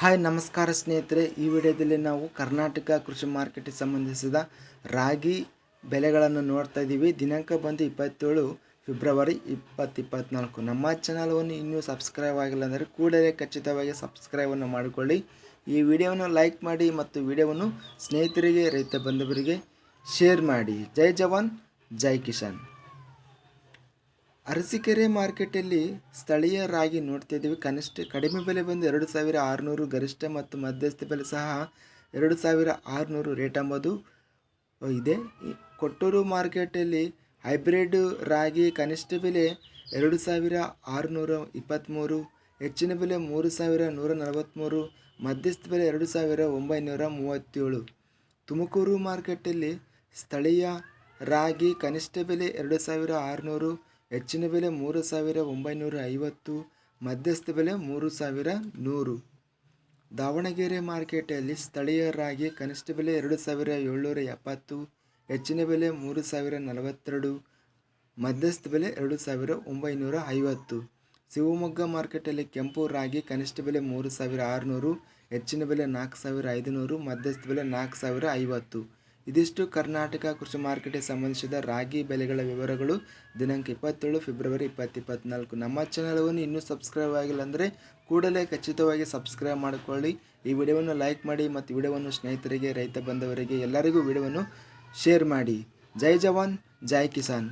Hi, ನಮಸ್ಕಾರ ಸ್ನೇಹಿತರೆ. ಈ ವಿಡಿಯೋದಲ್ಲಿ ನಾವು ಕರ್ನಾಟಕ ಕೃಷಿ ಮಾರ್ಕೆಟಿಗೆ ಸಂಬಂಧಿಸಿದ ರಾಗಿ ಬೆಲೆಗಳನ್ನು ನೋಡ್ತಾ ಇದ್ದೀವಿ. ದಿನಾಂಕ ಬಂದು ಇಪ್ಪತ್ತೇಳು ಫೆಬ್ರವರಿ ಇಪ್ಪತ್ತು ಇಪ್ಪತ್ತ್ನಾಲ್ಕು ನಮ್ಮ ಚಾನಲನ್ನು ಇನ್ನೂ ಸಬ್ಸ್ಕ್ರೈಬ್ ಆಗಿಲ್ಲ ಅಂದರೆ ಕೂಡಲೇ ಖಚಿತವಾಗಿ ಸಬ್ಸ್ಕ್ರೈಬನ್ನು ಮಾಡಿಕೊಳ್ಳಿ. ಈ ವಿಡಿಯೋವನ್ನು ಲೈಕ್ ಮಾಡಿ ಮತ್ತು ವಿಡಿಯೋವನ್ನು ಸ್ನೇಹಿತರಿಗೆ, ರೈತ ಬಂಧುವರಿಗೆ ಶೇರ್ ಮಾಡಿ. ಜೈ ಜವಾನ್, ಜೈ ಕಿಶಾನ್ ಅರಸೀಕೆರೆ ಮಾರ್ಕೆಟಲ್ಲಿ ಸ್ಥಳೀಯ ರಾಗಿ ನೋಡ್ತಾ ಇದ್ದೀವಿ ಕನಿಷ್ಠ ಕಡಿಮೆ ಬೆಲೆ ಬಂದು ಎರಡು ಸಾವಿರ ಆರುನೂರು, ಗರಿಷ್ಠ ಮತ್ತು ಮಧ್ಯಸ್ಥ ಬೆಲೆ ಸಹ ಎರಡು ಸಾವಿರ ಆರುನೂರು ರೇಟ್ ಅಂಬೋದು ಇದೆ. ಕೊಟ್ಟೂರು ಮಾರ್ಕೆಟಲ್ಲಿ ಹೈಬ್ರಿಡ್ ರಾಗಿ ಕನಿಷ್ಠ ಬೆಲೆ ಎರಡು ಸಾವಿರ ಆರುನೂರ ಇಪ್ಪತ್ತ್ಮೂರು ಹೆಚ್ಚಿನ ಬೆಲೆ ಮೂರು ಸಾವಿರ ನೂರ ನಲವತ್ತ್ಮೂರು ಮಧ್ಯಸ್ಥ ಬೆಲೆ ಎರಡು ಸಾವಿರ ಒಂಬೈನೂರ ಮೂವತ್ತೇಳು. ತುಮಕೂರು ಮಾರ್ಕೆಟಲ್ಲಿ ಸ್ಥಳೀಯ ರಾಗಿ ಕನಿಷ್ಠ ಬೆಲೆ ಎರಡು ಸಾವಿರ ಆರುನೂರು ಹೆಚ್ಚಿನ ಬೆಲೆ ಮೂರು ಸಾವಿರ ಒಂಬೈನೂರ ಐವತ್ತು, ಮಧ್ಯಸ್ಥ ಬೆಲೆ ಮೂರು ಸಾವಿರ ನೂರು. ದಾವಣಗೆರೆ ಮಾರ್ಕೆಟಲ್ಲಿ ಸ್ಥಳೀಯ ರಾಗಿ ಕನಿಷ್ಠ ಬೆಲೆ ಎರಡು ಸಾವಿರ ಏಳ್ನೂರ ಎಪ್ಪತ್ತು, ಹೆಚ್ಚಿನ ಬೆಲೆ ಮೂರು ಸಾವಿರ ನಲವತ್ತೆರಡು, ಮಧ್ಯಸ್ಥ ಬೆಲೆ ಎರಡು ಸಾವಿರ ಒಂಬೈನೂರ ಐವತ್ತು. ಶಿವಮೊಗ್ಗ ಮಾರ್ಕೆಟಲ್ಲಿ ಕೆಂಪು ರಾಗಿ ಕನಿಷ್ಠ ಬೆಲೆ ಮೂರು ಸಾವಿರ ಆರುನೂರು, ಹೆಚ್ಚಿನ ಬೆಲೆ ನಾಲ್ಕು ಸಾವಿರ ಐದುನೂರು, ಮಧ್ಯಸ್ಥ ಬೆಲೆ ನಾಲ್ಕು ಸಾವಿರ ಐವತ್ತು. ಇದಿಷ್ಟು ಕರ್ನಾಟಕ ಕೃಷಿ ಮಾರುಕಟ್ಟೆಗೆ ಸಂಬಂಧಿಸಿದ ರಾಗಿ ಬೆಲೆಗಳ ವಿವರಗಳು ದಿನಾಂಕ ಇಪ್ಪತ್ತೇಳು ಫೆಬ್ರವರಿ ಇಪ್ಪತ್ತು ಇಪ್ಪತ್ತ್ನಾಲ್ಕು ನಮ್ಮ ಚಾನಲವನ್ನು ಇನ್ನೂ ಸಬ್ಸ್ಕ್ರೈಬ್ ಆಗಿಲ್ಲ ಅಂದರೆ ಕೂಡಲೇ ಖಚಿತವಾಗಿ ಸಬ್ಸ್ಕ್ರೈಬ್ ಮಾಡಿಕೊಳ್ಳಿ. ಈ ವಿಡಿಯೋವನ್ನು ಲೈಕ್ ಮಾಡಿ ಮತ್ತು ವಿಡಿಯೋವನ್ನು ಸ್ನೇಹಿತರಿಗೆ, ರೈತ ಬಂಧವರಿಗೆ ಎಲ್ಲರಿಗೂ ವಿಡಿಯೋವನ್ನು ಶೇರ್ ಮಾಡಿ. ಜೈ ಜವಾನ್, ಜೈ ಕಿಸಾನ್.